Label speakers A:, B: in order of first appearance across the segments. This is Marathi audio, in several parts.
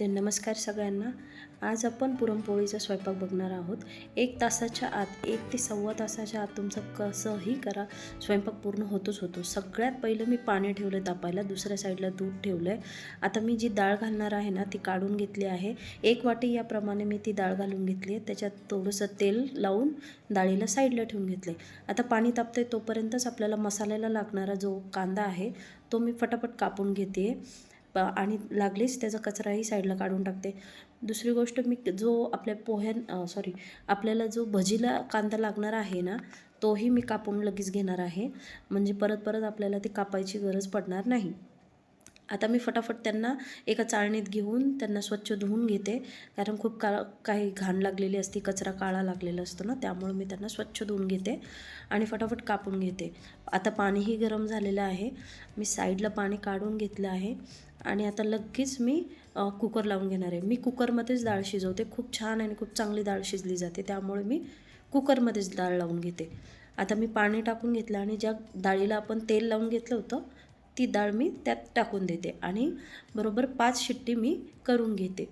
A: तर नमस्कार सगळ्यांना. आज आपण पुरणपोळीचा स्वयंपाक बघणार आहोत. एक तासाच्या आत एक ते सव्वा तासाच्या आत तुमचं कसंही करा. स्वयंपाक पूर्ण होतोच होतो. सगळ्यात पहिलं मी पाणी ठेवलं तापायला. दुसऱ्या साईडला दूध ठेवलं आहे आता मी जी डाळ घालणार आहे ना ती काढून घेतली आहे. एक वाटी याप्रमाणे मी ती डाळ घालून घेतली आहे. त्याच्यात थोडंसं तेल लावून डाळीला साईडला ठेवून घेतलं आहे आता पाणी तापते तोपर्यंतच आपल्याला मसाल्याला लागणारा जो कांदा आहे तो मी फटाफट कापून घेते आहे आणि लागलीच त्याचा कचराही साईडला काढून टाकते. दुसरी गोष्ट मी जो आपल्या पोह्यां सॉरी आपल्याला जो भजीला कांदा लागणार आहे ना तोही मी कापून लगेच घेणार आहे. म्हणजे परत परत आपल्याला ते कापायची गरज पडणार नाही. आता मी फटाफट त्यांना एका चाळणीत घेऊन त्यांना स्वच्छ धुवून घेते. कारण खूप का काही घाण लागलेली असते कचरा काळा लागलेला असतो ना त्यामुळे मी त्यांना स्वच्छ धुवून घेते आणि फटाफट कापून घेते. आता पाणीही गरम झालेलं आहे. मी साईडला पाणी काढून घेतलं आहे आणि आता लगेच मी कुकर लावून घेणार आहे. मी कुकरमध्येच डाळ शिजवते. खूप छान आणि खूप चांगली डाळ शिजली जाते. त्यामुळे मी कुकरमध्येच डाळ लावून घेते. आता मी पाणी टाकून घेतलं आणि ज्या डाळीला आपण तेल लावून घेतलं होतं ती डाळ मी त्यात टाकून देते आणि बरोबर पाच शिट्टी मी करून घेते.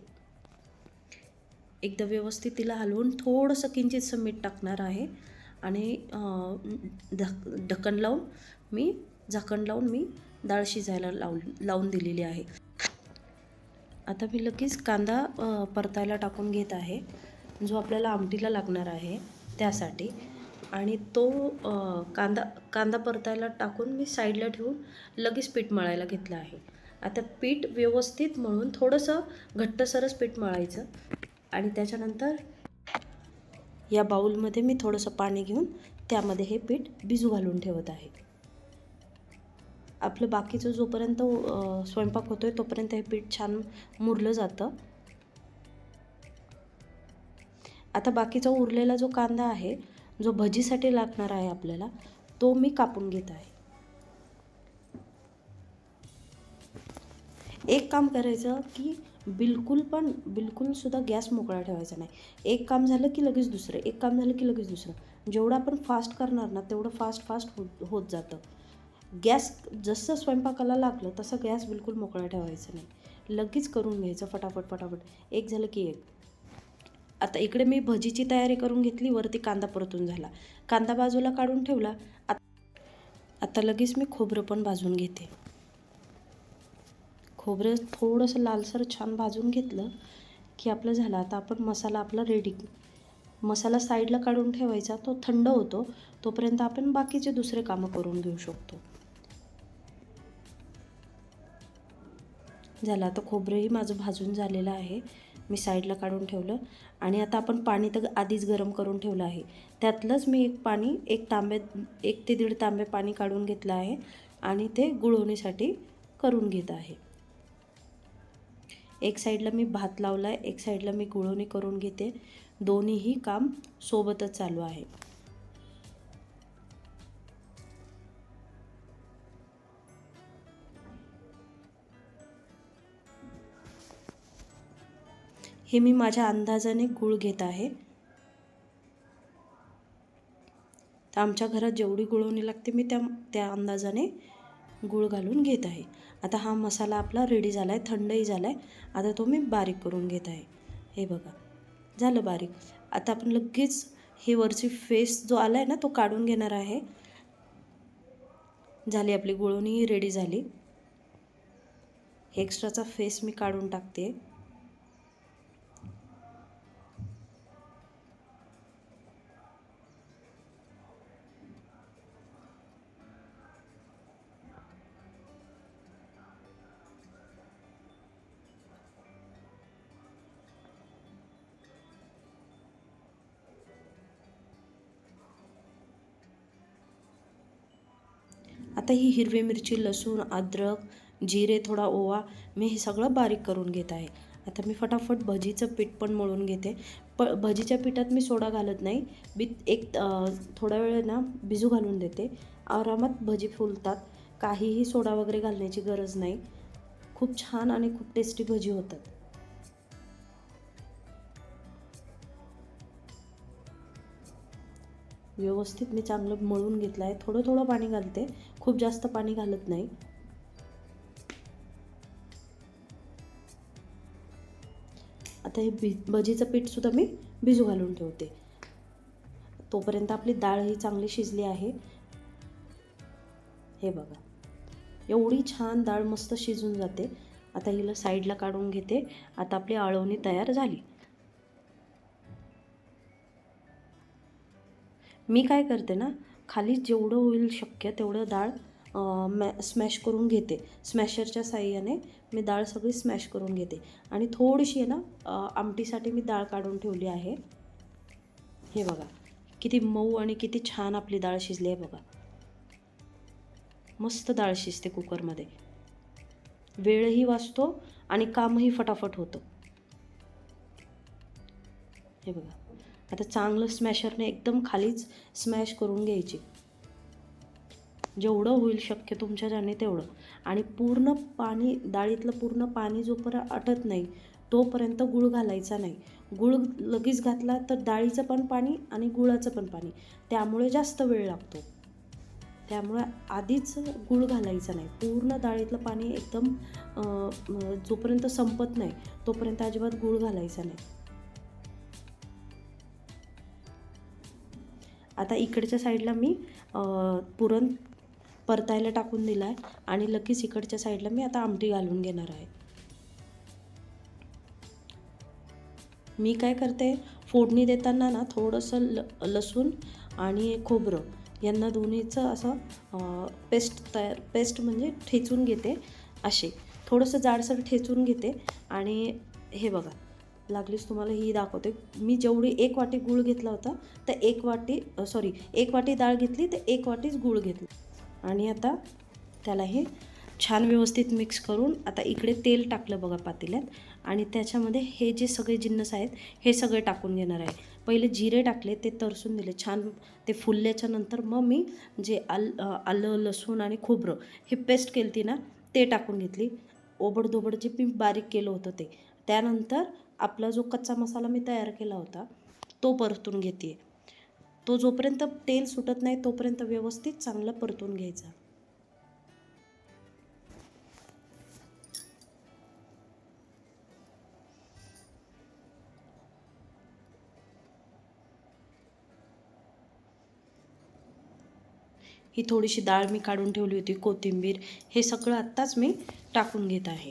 A: एकदा व्यवस्थित तिला हलवून थोडंसं किंचितसं मीठ टाकणार आहे आणि ढक ढक्कन लावून मी झाकण लावून मी डाळ शिजायला लावून लावून दिलेली आहे. आता मी लगेच कांदा परतायला टाकून घेत आहे. जो आपल्याला आमटीला लागणार आहे त्यासाठी. आणि तो कांदा कांदा परतायला टाकून मी साईडला ठेवून लगेच पीठ मळायला घेतलं आहे. आता पीठ व्यवस्थित मळून थोडंसं घट्टसरच पीठ मळायचं आणि त्याच्यानंतर या बाऊलमध्ये मी थोडंसं पाणी घेऊन त्यामध्ये हे पीठ भिजू घालून ठेवत आहे. आपलं बाकीचं जोपर्यंत स्वयंपाक होतो आहे तोपर्यंत हे पीठ छान मुरलं जातं. आता बाकीचा उरलेला जो कांदा आहे जो भजीसाठी लागणार आहे आपल्याला तो मी कापून घेत आहे. एक काम करायचं की बिलकुल पण बिलकुलसुद्धा गॅस मोकळा ठेवायचा नाही. एक काम झालं की लगेच दुसरं एक काम झालं की लगेच दुसरं. जेवढं आपण फास्ट करणार ना तेवढं फास्ट फास्ट होत होत जातं. गॅस जसं स्वयंपाकाला लागलं तसं गॅस बिलकुल मोकळा ठेवायचा नाही. लगेच करून घ्यायचं फटाफट फटाफट. एक झालं की एक. आता इकडे मी भजीची तयारी करून घेतली वरती कांदा परतून झाला. कांदा बाजूला काढून ठेवला. आता लगेच मी खोबरं पण भाजून घेते. खोबरं थोडंसं लालसर छान भाजून घेतलं की आपलं झालं. आता आपण मसाला आपला रेडी मसाला साईडला काढून ठेवायचा. तो थंड होतो. तोपर्यंत आपण बाकीचे दुसरे कामं करून घेऊ शकतो. झालं. आता खोबरंही माझं भाजून झालेलं आहे. मी साईडला काढून ठेवलं. आणि आता आपण पाणी तर आधीच गरम करून ठेवलं आहे. त्यातलंच मी एक पाणी एक तांबे एक ते दीड तांबे पाणी काढून घेतलं आहे. आणि ते गुळवणीसाठी करून घेत आहे. एक साईडला मी भात लावला आहे एक साईडला मी गुळवणी करून घेते. दोन्हीही काम सोबतच चालू आहे. हे मी माझ्या अंदाजाने गूळ घेत आहे. तर आमच्या घरात जेवढी गुळवणी लागते मी त्या त्या अंदाजाने गूळ घालून घेत आहे. आता हा मसाला आपला रेडी झाला आहे थंडही झाला आहे आता तो मी बारीक करून घेत आहे. हे बघा. झालं बारीक. आता आपण लगेच हे वरची फेस जो आला आहे ना तो काढून घेणार आहे. झाली आपली गुळवणीही रेडी झाली. एक्स्ट्राचा फेस मी काढून टाकते. आता ही हिरवी मिरची लसूण अद्रक जिरे थोडा ओवा मी हे सगळं बारीक करून घेत आहे. आता मी फटाफट भजीचं पीठ पण मळून घेते. प भजीच्या पिठात मी सोडा घालत नाही. बी एक थोडा वेळ ना भिजू घालून देते. आरामात भजी फुलतात. काहीही सोडा वगैरे घालण्याची गरज नाही. खूप छान आणि खूप टेस्टी भजी होतात. व्यवस्थित मी चांगलं मळून घेतलं आहे. थोडं थोडं पाणी घालते. खूप जास्त पाणी घालत नाही. आता हे भि भजीचं पीठसुद्धा मी भिजू घालून ठेवते. तोपर्यंत आपली डाळ ही चांगली शिजली आहे. हे बघा. एवढी छान डाळ मस्त शिजून जाते. आता हिला साईडला काढून घेते. आता आपली आळवणी तयार झाली. मी काय करते ना खाली जेवढं होईल शक्य तेवढं डाळ मॅ स्मॅश करून घेते. स्मॅशरच्या साह्याने मी डाळ सगळी स्मॅश करून घेते. आणि थोडीशी आहे ना आमटीसाठी मी डाळ काढून ठेवली आहे. हे बघा किती मऊ आणि किती छान आपली डाळ शिजली आहे बघा. मस्त डाळ शिजते कुकरमध्ये. वेळही वाचतो आणि कामही फटाफट होतं. हे बघा. आता चांगलं स्मॅशरने एकदम खालीच स्मॅश करून घ्यायची. जेवढं होईल शक्य तुमच्या ज्याने तेवढं. आणि पूर्ण पाणी डाळीतलं पूर्ण पाणी जोपर्यंत आटत नाही तोपर्यंत गुळ घालायचा नाही. गुळ लगेच घातला तर डाळीचं पण पाणी आणि गुळाचं पण पाणी. त्यामुळे जास्त वेळ लागतो. त्यामुळे आधीच गुळ घालायचा नाही. पूर्ण डाळीतलं पाणी एकदम जोपर्यंत संपत नाही तोपर्यंत अजिबात गुळ घालायचा नाही. आता इकडच्या साईडला मी पुरण परतायला टाकून दिला आहे आणि लगेच इकडच्या साईडला मी आता आमटी घालून घेणार आहे. मी काय करते फोडणी देताना ना थोडंसं ल लसूण आणि खोबरं यांना दोन्हीचं असं पेस्ट तयार पेस्ट म्हणजे ठेचून घेते असे. थोडंसं जाडसर ठेचून घेते आणि हे बघा लागलीच तुम्हाला ही दाखवते. मी जेवढी एक वाटी गूळ घेतला होता तर एक वाटी सॉरी एक वाटी डाळ घेतली तर एक वाटीच गूळ घेतला. आणि आता त्याला हे छान व्यवस्थित मिक्स करून आता इकडे तेल टाकलं बघा पातेल्यात. आणि त्याच्यामध्ये हे जे सगळे जिन्नस आहेत हे सगळे टाकून घेणार आहे. पहिले जिरे टाकले ते तरसून दिले. छान ते फुलल्याच्या नंतर मग मी जे आल आलं लसूण आणि खोबरं हे पेस्ट केली ती ना ते टाकून घेतली. ओबडधोबड जे मी बारीक केलं होतं ते. त्यानंतर आपला जो कच्चा मसाला मी तयार केला होता तो परतून घेते. तो जोपर्यंत तेल सुटत नाही तोपर्यंत व्यवस्थित चांगलं परतून घ्यायचा. ही थोडीशी डाळ मी काढून ठेवली होती कोथिंबीर. हे सगळं आत्ताच मी टाकून घेत आहे.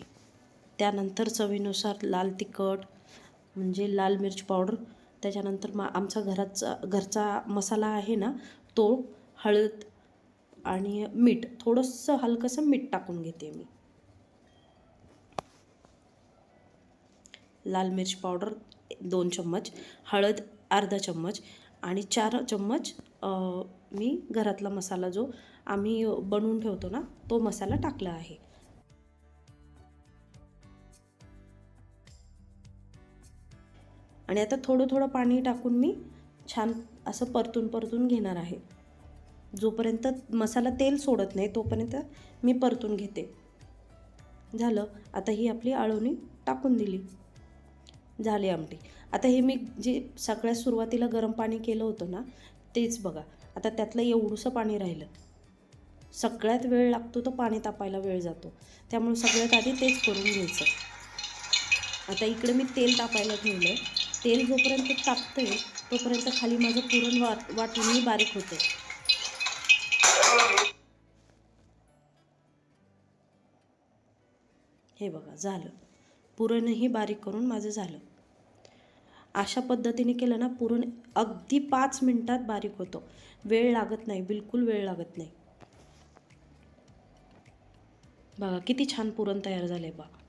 A: त्यानंतर चवीनुसार लाल तिखट म्हणजे लाल मिरच पावडर त्याच्यानंतर मा आमचा घराचा घरचा मसाला आहे ना तो हळद आणि मीठ थोडंसं हलकंसं मीठ टाकून घेते मी. लाल मिरच पावडर दोन चम्मच हळद अर्धा चम्मच आणि चार चम्मच मी घरातला मसाला जो आम्ही बनवून ठेवतो ना तो मसाला टाकला आहे. आणि आता थोडं थोडं पाणी टाकून मी छान असं परतून परतून घेणार आहे. जोपर्यंत मसाला तेल सोडत नाही तोपर्यंत मी परतून घेते. झालं. आता ही आपली आळवणी टाकून दिली. झाली आमटी. आता हे मी जे सगळ्यात सुरुवातीला गरम पाणी केलं होतं ना तेच बघा. आता त्यातलं एवढंसं पाणी राहिलं. सगळ्यात वेळ लागतो तर पाणी तापायला वेळ जातो. त्यामुळे सगळ्यात आधी तेच करून घ्यायचं. आता इकडे मी तेल तापायला ठेवलं आहे तेल जोपर्यंत तापतंय तोपर्यंत खाली माझं पुरण वाट वाटूनही बारीक होतं. हे बघा झालं. पुरणही बारीक करून माझं झालं. अशा पद्धतीने केलं ना पुरण अगदी पाच मिनटात बारीक होतो. वेळ लागत नाही बिलकुल वेळ लागत नाही. बघा किती छान पुरण तयार झालंय बघा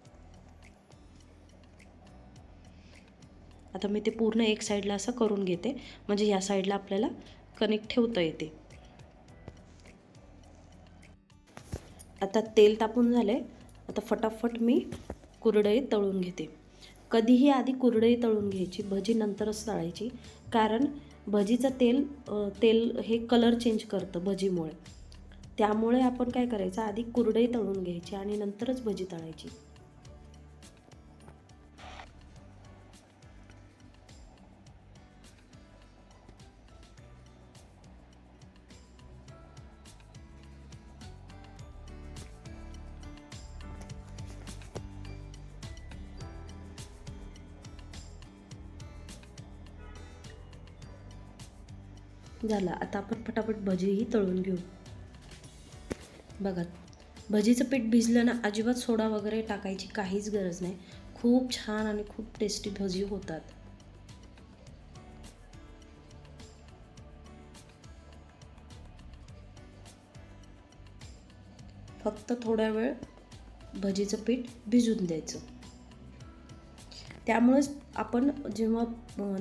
A: आता मी ते पूर्ण एक साईडला असं करून घेते. म्हणजे या साईडला आपल्याला कनेक्ट ठेवता येते. आता तेल तापून झाले आता फटाफट मी कुरडई तळून घेते. कधीही आधी कुरडई तळून घ्यायची भजी नंतरच तळायची. कारण भजीचं तेल तेल हे कलर चेंज करतं भजीमुळे. त्यामुळे आपण काय करायचं आधी कुरडई तळून घ्यायची आणि नंतरच भजी तळायची. झाला. आता आपण फटाफट भजीही तळून घेऊ. बघा भजीचं पीठ भिजलं ना अजिबात सोडा वगैरे टाकायची काहीच गरज नाही. खूप छान आणि खूप टेस्टी भजी होतात. फक्त थोड्या वेळ भजीचं पीठ भिजून द्यायचं. त्यामुळेच आपण जेव्हा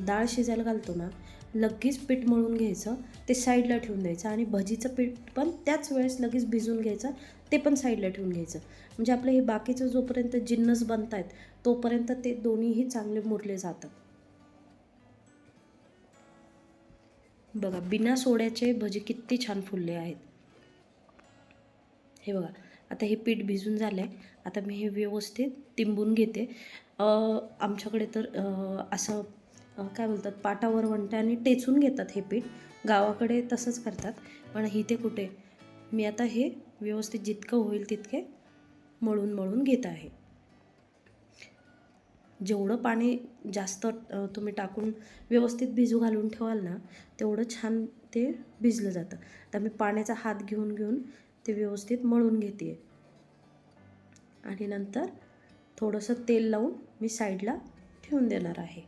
A: डाळ शिजायला घालतो ना लगेच पीठ मळून घ्यायचं ते साईडला ठेवून द्यायचं आणि भजीचं पीठ पण त्याच वेळेस लगेच भिजून घ्यायचं ते पण साईडला ठेवून घ्यायचं. म्हणजे आपलं हे बाकीचं जोपर्यंत जिन्नस बनत आहेत तोपर्यंत ते दोन्हीही चांगले मुरले जातात बघा बिना सोड्याचे भजी किती छान फुलले आहेत. हे बघा आता हे पीठ भिजून झालं आहे आता मी हे व्यवस्थित तिंबून घेते. आमच्याकडे तर असं काय बोलतात पाटावर वंट्याने टेचून घेतात हे पीठ. गावाकडे तसंच करतात पण इथे कुठे? मी आता हे व्यवस्थित जितकं होईल तितके मळून मळून घेत आहे. जेवढं पाणी जास्त तुम्ही टाकून व्यवस्थित भिजू घालून ठेवाल ना तेवढं छान ते भिजलं जातं. तर मी पाण्याचा हात घेऊन घेऊन ते व्यवस्थित मळून घेते आणि नंतर थोडंसं तेल लावून मी साईडला ठेवून देणार आहे.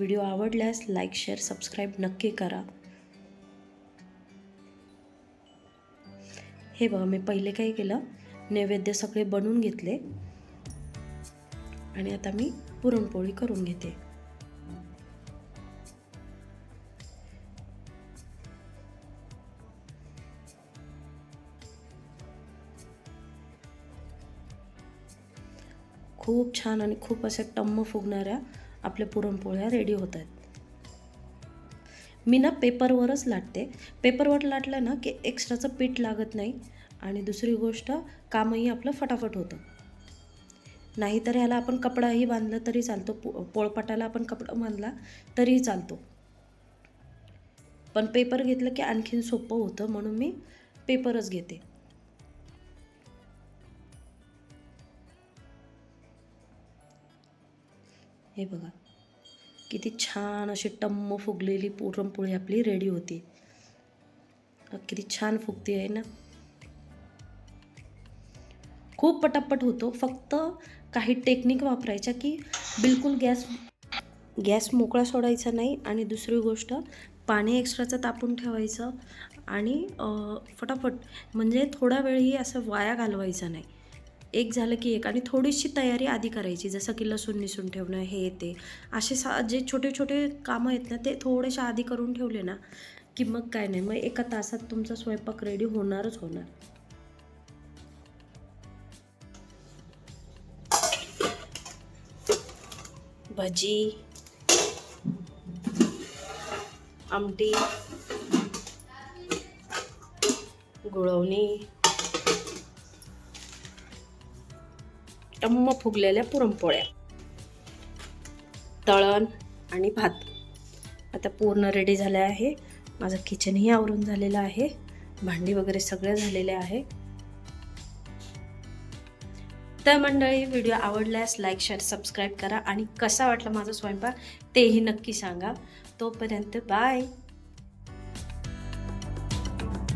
A: व्हिडिओ आवडल्यास लाईक शेअर सबस्क्राईब नक्की करा. हे बघा मी पहिले काय केलं? नैवेद्य सगळे बनवून घेतले. आणि आता मी पुरणपोळी करून घेते. खूप छान आणि खूप अशा टम्म फुगणाऱ्या आपल्या पुरणपोळ्या रेडी होत आहेत. मी ना पेपरवरच लाटते. पेपरवर लाटलं ना की एक्स्ट्राचं पीठ लागत नाही आणि दुसरी गोष्ट कामही आपलं फटाफट होतं. नाहीतर ह्याला आपण कपडाही बांधला तरी चालतो. पो पोळपाटाला आपण कपडा बांधला तरीही चालतो. पण पेपर घेतलं की आणखीन सोपं होतं म्हणून मी पेपरच घेते. हे बघा. किती छान अशी टम्म फुगलेली पुरणपोळी आपली रेडी होती. किती छान फुगती आहे ना. खूप पटापट होतो. फक्त काही टेक्निक वापरायच्या की बिलकुल गॅस गॅस मोकळा सोडायचा नाही आणि दुसरी गोष्ट पाणी एक्स्ट्राचं तापून ठेवायचं आणि फटाफट म्हणजे थोडा वेळही असं वाया घालवायचा नाही. एक झालं की एक. आणि थोडीशी तयारी आधी करायची जसं की लसूण निसून ठेवणं हे ते असे सा जे छोटे छोटे कामं आहेत ना ते थोडेशा आधी करून ठेवले ना की मग काय नाही. मग एका तासात तुमचा स्वयंपाक रेडी होणारच होणार. भजी आमटी गुळवणी टम्म फुगलेल्या पुरणपोळ्या. तळण आणि भात. आता पूर्ण रेडी झालं आहे. माझं किचनही आवरून झालेलं आहे. भांडी वगैरे सगळं झालेले आहे. तर मंडळी व्हिडिओ आवडल्यास लाईक शेअर सबस्क्राईब करा आणि कसा वाटला माझा स्वयंपाक तेही नक्की सांगा. तोपर्यंत बाय